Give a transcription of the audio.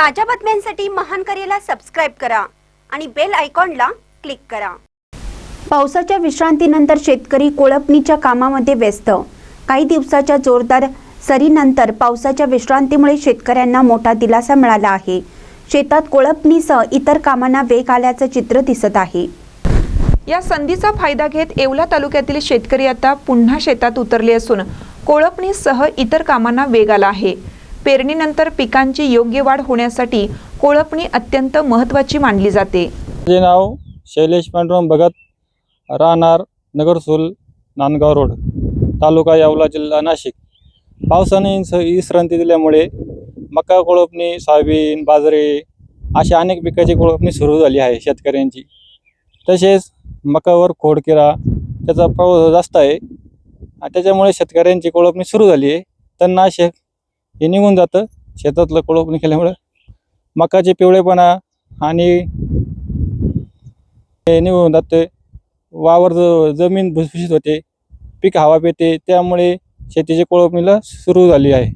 ताज्या बातम्यांसाठी महान करेला सबस्क्राईब करा आणि बेल आयकॉनला क्लिक करा. पावसाच्या विश्रांतीनंतर शेतकरी कोळपणीच्या कामामध्ये व्यस्त. काही दिवसाच्या जोरदार सरीनंतर पावसाच्या विश्रांतीमुळे शेतकऱ्यांना मोठा दिलासा मिळाला आहे. शेतात कोळपणीसह इतर कामांना वेग आल्याचं चित्र दिसत आहे. या संधीचा फायदा घेत येवला तालुक्यातील शेतकरी आता पुन्हा शेतात उतरले असून कोळपणीसह इतर कामांना वेग आला आहे. पेरणीनंतर पिकांची योग्य वाढ होण्यासाठी कोळपणी अत्यंत महत्त्वाची मानली जाते. माझे नाव शैलेश पांडुरंग भगत राहणार नगरसूल नांदगाव रोड तालुका यावला जिल्हा नाशिक. पावसाने स विश्रांती दिल्यामुळे मका कोळपणी सोयाबीन बाजरी अशा अनेक पिकाची कोळपणी सुरू झाली आहे शेतकऱ्यांची. तसेच मकावर खोडकिरा त्याचा प्रभाव जास्त आहे. त्याच्यामुळे शेतकऱ्यांची कोळपणी सुरू झाली आहे. तणनाशक हे निघून जातं. शेतातलं कोळपणी केल्यामुळं मकाचे पिवळेपणा आणि हे निघून जाते वावर ज जमीन भुसभुशीत होते. पीक हवा पेते. त्यामुळे शेतीची कोळपणीला सुरू झाली आहे.